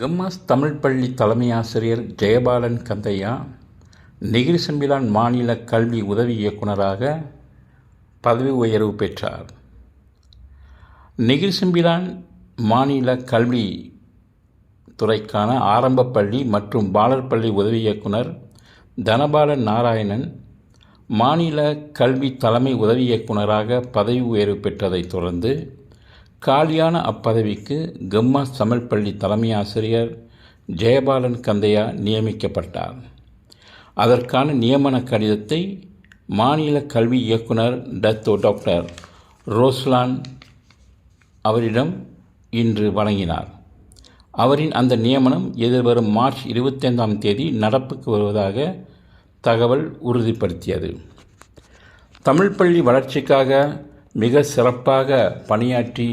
MS Tamil பள்ளி தலைமை ஆசிரியர் ஜெயபாலன் கந்தையா நெகிரி செம்பிலான் மாநில கல்வி உதவி இயக்குனராக பதவி உயர்வு பெற்றார். நெகிரி செம்பிலான் மாநில கல்வி துறைக்கான ஆரம்ப பள்ளி மற்றும் பாலர் பள்ளி உதவி இயக்குனர் தனபாலன் நாராயணன் மாநில கல்வி தலைமை உதவி இயக்குனராக பதவி உயர்வு பெற்றதைத் தொடர்ந்து காலியான அப்பதவிக்கு கம்மா தமிழ் பள்ளி தலைமை ஆசிரியர் ஜெயபாலன் கந்தையா நியமிக்கப்பட்டார். அதற்கான நியமன கடிதத்தை மாநில கல்வி இயக்குனர் டத்தோ டாக்டர் ரோஸ்லான் அவரிடம் இன்று வழங்கினார். அவரின் அந்த நியமனம் எதிர்வரும் மார்ச் இருபத்தைந்தாம் தேதி நடப்புக்கு வருவதாக தகவல் உறுதிப்படுத்தியது. தமிழ் பள்ளி வளர்ச்சிக்காக மிக சிறப்பாக பணியாற்றி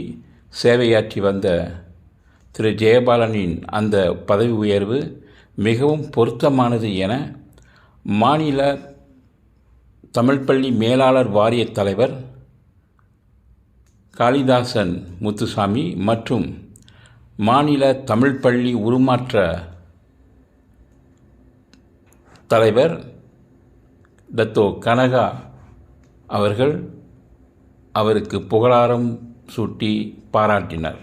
சேவையாற்றி வந்த திரு ஜெயபாலனின் அந்த பதவி உயர்வு மிகவும் பொருத்தமானது என மாநில தமிழ் பள்ளி மேலாளர் வாரிய தலைவர் காளிதாசன் முத்துசாமி மற்றும் மாநில தமிழ் பள்ளி உருமாற்ற தலைவர் டத்தோ கனகா அவர்கள் அவருக்கு புகழாரம் சூட்டி பாராட்டினர்.